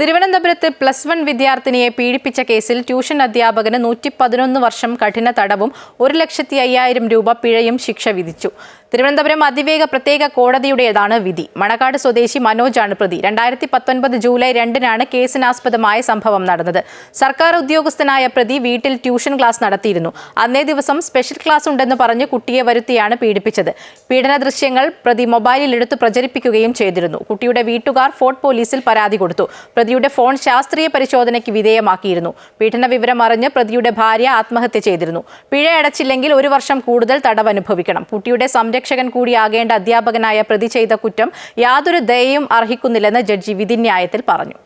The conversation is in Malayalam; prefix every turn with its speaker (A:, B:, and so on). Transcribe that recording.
A: തിരുവനന്തപുരത്ത് പ്ലസ് വൺ വിദ്യാർത്ഥിനിയെ പീഡിപ്പിച്ച കേസിൽ ട്യൂഷൻ അധ്യാപകന് നൂറ്റി പതിനൊന്ന് വർഷം കഠിന തടവും ഒരു ലക്ഷത്തി അയ്യായിരം രൂപ പിഴയും ശിക്ഷ വിധിച്ചു. തിരുവനന്തപുരം അതിവേഗ പ്രത്യേക കോടതിയുടേതാണ് വിധി. മണക്കാട് സ്വദേശി മനോജാണ് പ്രതി. രണ്ടായിരത്തി പത്തൊൻപത് ജൂലൈ രണ്ടിനാണ് കേസിനാസ്പദമായ സംഭവം നടന്നത്. സർക്കാർ ഉദ്യോഗസ്ഥനായ പ്രതി വീട്ടിൽ ട്യൂഷൻ ക്ലാസ് നടത്തിയിരുന്നു. അന്നേ ദിവസം സ്പെഷ്യൽ ക്ലാസ് ഉണ്ടെന്ന് പറഞ്ഞ് കുട്ടിയെ വരുത്തിയാണ് പീഡിപ്പിച്ചത്. പീഡന ദൃശ്യങ്ങൾ പ്രതി മൊബൈലിൽ എടുത്ത് പ്രചരിപ്പിക്കുകയും ചെയ്തിരുന്നു. കുട്ടിയുടെ വീട്ടുകാർ ഫോർട്ട് പോലീസിൽ പരാതി കൊടുത്തു. പ്രതിയുടെ ഫോൺ ശാസ്ത്രീയ പരിശോധനയ്ക്ക് വിധേയമാക്കിയിരുന്നു. പീഡന വിവരം അറിഞ്ഞ് പ്രതിയുടെ ഭാര്യ ആത്മഹത്യ ചെയ്തിരുന്നു. പിഴയടച്ചില്ലെങ്കിൽ ഒരു വർഷം കൂടുതൽ തടവ് അനുഭവിക്കണം കുട്ടിയുടെ സംരക്ഷകൻ കൂടിയാകേണ്ട അധ്യാപകനായ പ്രതി ചെയ്ത കുറ്റം യാതൊരു ദയയും അർഹിക്കുന്നില്ലെന്ന് ജഡ്ജി വിധിന്യായത്തിൽ പറഞ്ഞു.